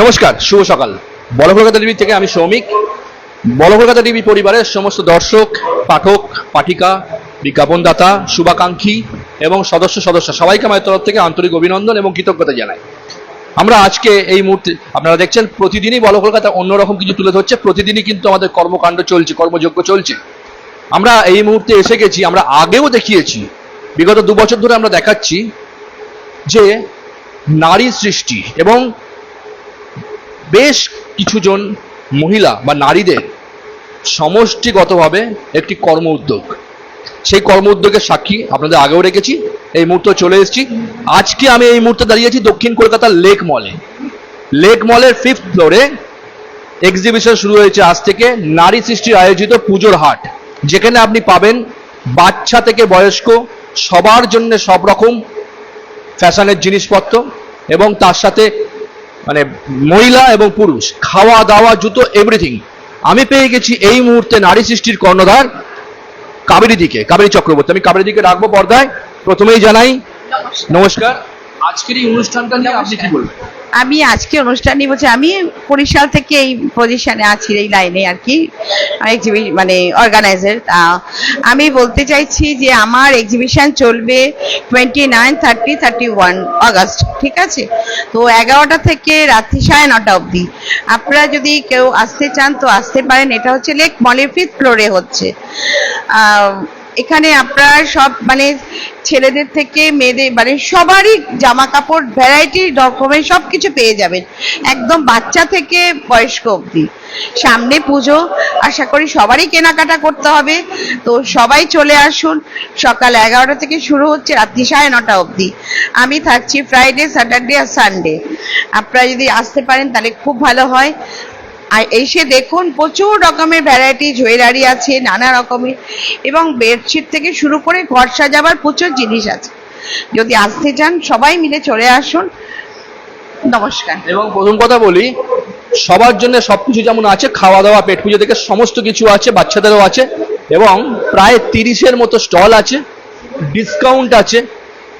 নমস্কার, শুভ সকাল। বড় কলকাতা টিভি থেকে আমি সৌমিক। বড় কলকাতা টিভি পরিবারের সমস্ত দর্শক, পাঠক, পাঠিকা, বিজ্ঞাপনদাতা, শুভাকাঙ্ক্ষী এবং সদস্য সদস্য সবাইকে আমার তরফ থেকে আন্তরিক অভিনন্দন এবং কৃতজ্ঞতা জানাই। আমরা আজকে এই মুহূর্তে, আপনারা দেখছেন, প্রতিদিনই বড় কলকাতা অন্যরকম কিছু তুলে ধরছে, প্রতিদিনই কিন্তু আমাদের কর্মকাণ্ড চলছে, কর্মযজ্ঞ চলছে। আমরা এই মুহূর্তে এসে গেছি, আমরা আগেও দেখিয়েছি, বিগত দু বছর ধরে আমরা দেখাচ্ছি যে নারী সৃষ্টি এবং বেশ কিছুজন মহিলা বা নারীদের সমষ্টিগতভাবে একটি কর্ম উদ্যোগ। সেই কর্ম উদ্যোগের সাক্ষী আপনাদের আগেও রেখেছি, এই মুহূর্তে চলে এসেছি। আজকে আমি এই মুহূর্তে দাঁড়িয়েছি দক্ষিণ কলকাতার লেক মলে। লেক মলের ফিফথ ফ্লোরে এক্সিবিশন শুরু হয়েছে আজ থেকে। নারী সৃষ্টির আয়োজিত পুজোর হাট, যেখানে আপনি পাবেন বাচ্চা থেকে বয়স্ক, সবার জন্য সব রকম ফ্যাশনের জিনিসপত্র এবং তার সাথে মানে মহিলা এবং পুরুষ খাওয়া দাওয়া জুতো এভরিথিং আমি পেয়ে গেছি এই মুহূর্তে নারী সৃষ্টির কর্ণধার কাবেরী দিকে কাবেরী চক্রবর্তী। আমি কাবেরী দিকে রাখব পর্দায়। প্রথমেই জানাই নমস্কার। আজকের এই অনুষ্ঠানটা নিয়ে আপনি কি বলবেন? আমি আজকে অনুষ্ঠান নিয়ে বলছি আমি বরিশাল থেকে এই পজিশনে আছি এই লাইনে আর কি মানে অর্গানাইজার আমি বলতে চাইছি যে আমার এক্সিবিশন চলবে twenty nine thirty thirty one August ঠিক আছে? তো এগারোটা থেকে রাত্রি সাড়ে নটা অবধি। আপনারা যদি কেউ আসতে চান তো আসতে পারেন। এটা হচ্ছে লেক মলের ফিফথ ফ্লোরে হচ্ছে এখানে আপনার সব মানে ছেলেদের থেকে মেয়েদের মানে সবারই জামা কাপড় ভ্যারাইটি রকমের সব কিছু পেয়ে যাবেন। একদম বাচ্চা থেকে বয়স্ক অবধি। সামনে পুজো, আশা করি সবারই কেনাকাটা করতে হবে। তো সবাই চলে আসুন। সকাল এগারোটা থেকে শুরু হচ্ছে, রাত্রি সাড়ে নটা অবধি। আমি থাকছি ফ্রাইডে স্যাটারডে আর সানডে আপনারা যদি আসতে পারেন, তাহলে খুব ভালো হয়। আর এসে দেখুন প্রচুর রকমের ভ্যারাইটি জুয়েলারি আছে, নানা রকমের। এবং বেডশিট থেকে শুরু করে ঘর সাজাবার প্রচুর জিনিস আছে। যদি আসতে চান, সবাই মিলে চলে আসুন। নমস্কার। এবং প্রথম কথা বলি, সবার জন্য সবকিছু যেমন আছে খাওয়া দাওয়া পেট পুজো থেকে সমস্ত কিছু আছে, বাচ্চাদেরও আছে। এবং প্রায় তিরিশের মতো স্টল আছে ডিসকাউন্ট আছে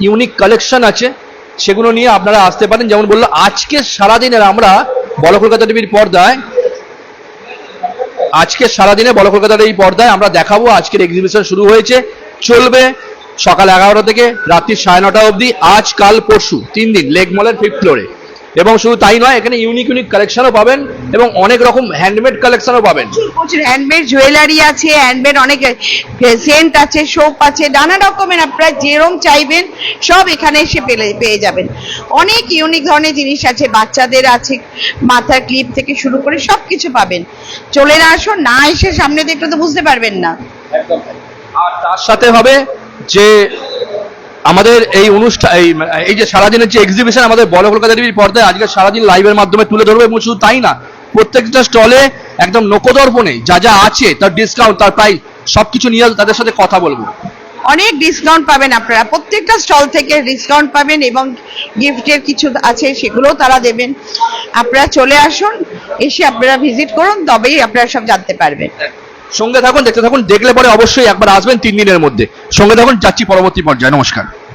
ইউনিক কালেকশন আছে। সেগুলো নিয়ে আপনারা আসতে পারেন। যেমন বলল, আজকে সারাদিনের আমরা বড় কলকাতা টিভির পর্দায় আজকে সারাদিনে বড় কলকাতার এই পর্দায় আমরা দেখাবো আজকের এক্সিবিশন শুরু হয়েছে। চলবে সকাল এগারোটা থেকে রাত্রি সাড়ে নটা অবধি, আজ, কাল, পরশু, তিন দিন, লেক মলের ফিফথ ফ্লোরে এবং শুধু তাই নয় এখানে ইউনিক ইউনিক কালেকশনও পাবেন এবং অনেক রকম হ্যান্ডমেড কালেকশনও পাবেন। প্রচুর হ্যান্ডমেড জুয়েলারি আছে হ্যান্ডমেড অনেক সেন্ট আছে সোপ আছে নানা রকমের আপনারা যেরম চাইবেন সব এখানে এসে পেলে পেয়ে যাবেন। অনেক ইউনিক ধরনের জিনিস আছে বাচ্চাদের আছে মাথার ক্লিপ থেকে শুরু করে সব কিছু পাবেন। চলে না আসুন না এসে সামনে দেখলে তো বুঝতে পারবেন না। আর তার সাথে হবে যে আমাদের এই অনুষ্ঠান, এই যে সারাদিনের যে এক্সিবিশন আমাদের বড় কলকাতা টিভির পর্দায় আজকে সারাদিন লাইভের মাধ্যমে তুলে ধরবে এবং শুধু তাই না, প্রত্যেকটা স্টলে একদম নকদর্পণে যা যা আছে, তার ডিসকাউন্ট তার প্রাইস সবকিছু নিয়ে তাদের সাথে কথা বলব। অনেক ডিসকাউন্ট পাবেন আপনারা। প্রত্যেকটা স্টল থেকে ডিসকাউন্ট পাবেন এবং গিফটের কিছু আছে, সেগুলোও তারা দেবেন। আপনারা চলে আসুন, এসে আপনারা ভিজিট করুন, তবেই আপনারা সব জানতে পারবেন। সঙ্গে থাকুন, দেখতে থাকুন, দেখলে পরে অবশ্যই একবার আসবেন তিন দিনের মধ্যে। সঙ্গে থাকুন, যাচ্ছি পরবর্তী পর্যায়ে। নমস্কার।